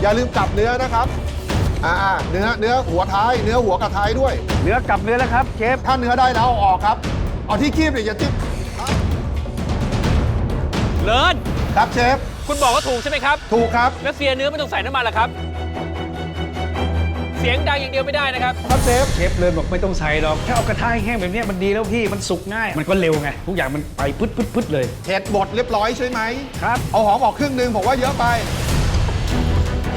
อย่าลืมกลับเนื้อนะครับอ่าเนื้อเนื้อหัวท้ายเนื้อหัวกับท้ายด้วย เนื้อกับเนื้อแล้วครับเชฟถ้าเนื้อได้แล้วเอาออกครับเอาที่คีบเนี่ยอย่าจิ้มเลิศครับเชฟคุณบอกว่าถูกใช่ไหมครับ ถูกครับแล้วเสียเนื้อไม่ต้องใส่น้ำมันเหรอครับ เสียงดังอย่างเดียวไม่ได้นะครับ ครับเชฟเชฟเลยบอกไม่ต้องใส่หรอกแค่เอากระทะให้แห้งแบบเนี้ยมันดีแล้วพี่มันสุกง่าย มันก็เร็วไงทุกอย่างมันไปพึดพึดพึดเลยเห็ดบดเรียบร้อยใช่ไหมครับเอาหอมออกครึ่งหนึ่งผมว่าเยอะไปเ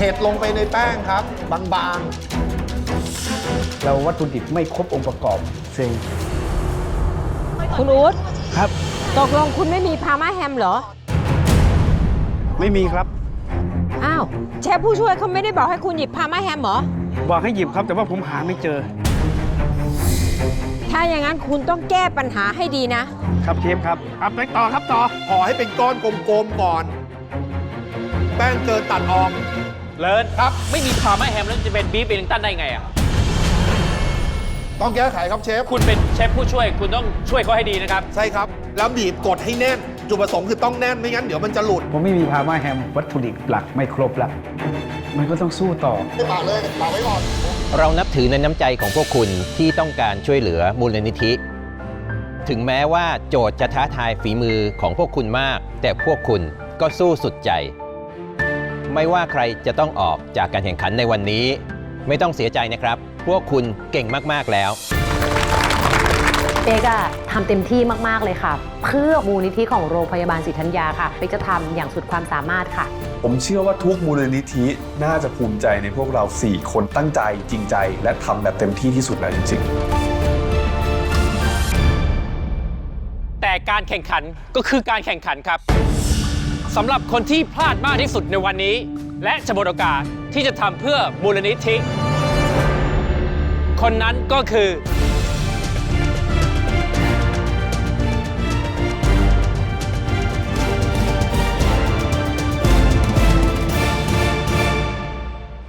ห็ดลงไปในแป้งครับ บางเราวัตถุดิบไม่ครบองค์ประกอบเซ็งคุณอู๊ดครับ ตกลงคุณไม่มีพาม่าแฮมเหรอ ไม่มีครับ อ้าว เชฟผู้ช่วยเขาไม่ได้บอกให้คุณหยิบพาม่าแฮมเหรอ บอกให้หยิบครับแต่ว่าผมหาไม่เจอ ถ้าอย่างนั้นคุณต้องแก้ปัญหาให้ดีนะ ครับเชฟครับครับไปต่อครับต่อๆห่อให้เป็นก้อนกลมๆก่อน แป้งเกินตัดออก เลิศครับ ไม่มีพาร์มาแฮมแล้วจะเป็นบีฟเวลลิงตันได้ไงอะ ต้องแก้ไขครับเชฟ คุณเป็นเชฟผู้ช่วยคุณต้องช่วยเขาให้ดีนะครับ ใช่ครับ แล้วบีบกดให้แน่น จุดประสงค์คือต้องแน่นไม่งั้นเดี๋ยวมันจะหลุด ผมไม่มีพาม่าแฮมวัตถุดิบหลักไม่ครบละมันก็ต้องสู้ต่อ ปากเลยปากไว้ก่อน เรานับถือในน้ำใจของพวกคุณที่ต้องการช่วยเหลือมูลนิธิ ถึงแม้ว่าโจทย์จะท้าทายฝีมือของพวกคุณมาก แต่พวกคุณก็สู้สุดใจ ไม่ว่าใครจะต้องออกจากการแข่งขันในวันนี้ ไม่ต้องเสียใจนะครับ พวกคุณเก่งมากๆแล้วเป๊กอะทำเต็มที่มาก ๆ เลยค่ะ เพื่อมูลนิธิของโรงพยาบาลศรีธัญญาค่ะเป๊กจะทำอย่างสุดความสามารถค่ะ ผมเชื่อว่าทุกมูลนิธิน่าจะภูมิใจในพวกเรา 4 คนตั้งใจจริงใจ และทำแบบเต็มที่ที่สุดแล้วจริง ๆ แต่การแข่งขันก็คือการแข่งขันครับ สำหรับคนที่พลาดมากที่สุดในวันนี้ และจะหมดโอกาสที่จะทำเพื่อมูลนิธิ คนนั้นก็คือ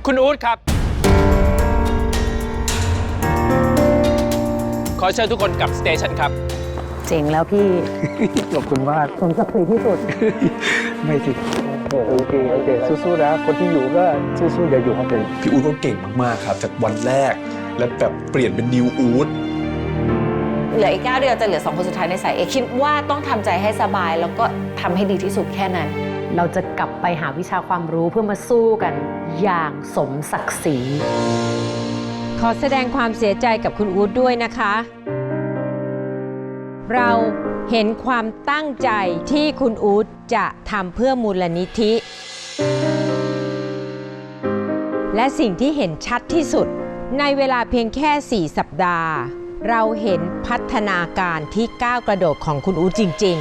คุณอู๊ดครับ ขอเชิญทุกคนกลับสเตชันครับ เจ๋งแล้วพี่ ขอบคุณมาก สมศักดิ์ศรีที่สุด ไม่สิโอโอเคโอเคสู้ๆนะ คนที่อยู่ก็สู้ๆอย่าอยู่ครับผมพี่อู๊ดก็เก่งมากๆครับ จากวันแรก และแบบเปลี่ยนเป็นนิวอู๊ดเหลืออีก9เดือนจะเหลือ2คนสุดท้ายในสายเอกคิดว่าต้องทำใจให้สบายแล้วก็ทำให้ดีที่สุดแค่นั้น เราจะกลับไปหาวิชาความรู้เพื่อมาสู้กัน อย่างสมศักดิ์ศรีขอแสดงความเสียใจกับคุณอู๊ดด้วยนะคะ เราเห็นความตั้งใจที่คุณอู๊ด จะทำเพื่อมูลนิธิ และสิ่งที่เห็นชัดที่สุด ในเวลาเพียงแค่ 4 สัปดาห์ เราเห็นพัฒนาการที่ก้าวกระโดดของคุณอู๊ดจริง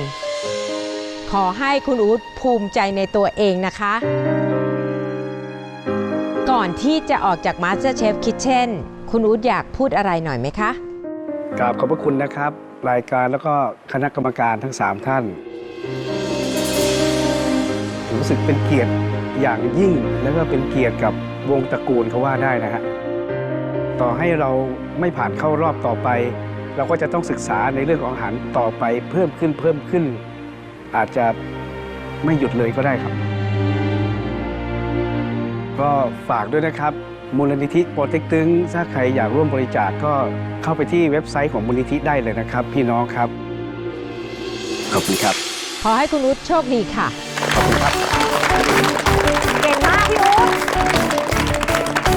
ๆ ขอให้คุณอู๊ดภูมิใจในตัวเองนะคะ ก่อนที่จะออกจาก MasterChef Kitchen คุณอู๊ดอยากพูดอะไรหน่อยไหมคะกราบขอบพระคุณนะครับ รายการแล้วก็คณะกรรมการทั้ง 3 ท่าน รู้สึกเป็นเกียรติอย่างยิ่ง แล้วก็เป็นเกียรติกับวงตระกูลเขาว่าได้นะฮะต่อให้เราไม่ผ่านเข้ารอบต่อไป เราก็จะต้องศึกษาในเรื่องของอาหารต่อไปเพิ่มขึ้นเพิ่มขึ้น อาจจะไม่หยุดเลยก็ได้ครับ ก็ฝากด้วยนะครับ มูลนิธิโปรเต็กตึงถ้าใครอยากร่วมบริจาคก็เข้าไปที่เว็บไซต์ของมูลนิธิได้เลยนะครับ พี่น้องครับ ขอบคุณครับ ขอให้คุณอู๊ดโชคดีค่ะ ขอบคุณครับ เก่งมากพี่อู๊ด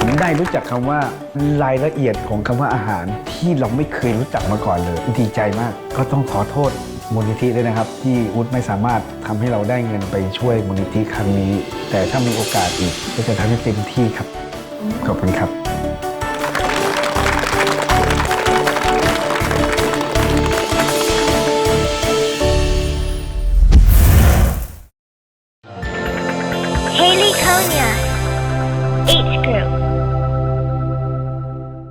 ผมได้รู้จักคำว่ารายละเอียดของคำว่าอาหารที่เราไม่เคยรู้จักมาก่อนเลย ดีใจมาก ก็ต้องขอโทษมูลนิธิด้วยนะครับ ที่อุดไม่สามารถทำให้เราได้เงินไปช่วยมูลนิธิครั้งนี้ แต่ถ้ามีโอกาสอีกก็จะทำให้เต็มที่ครับ ขอบคุณครับ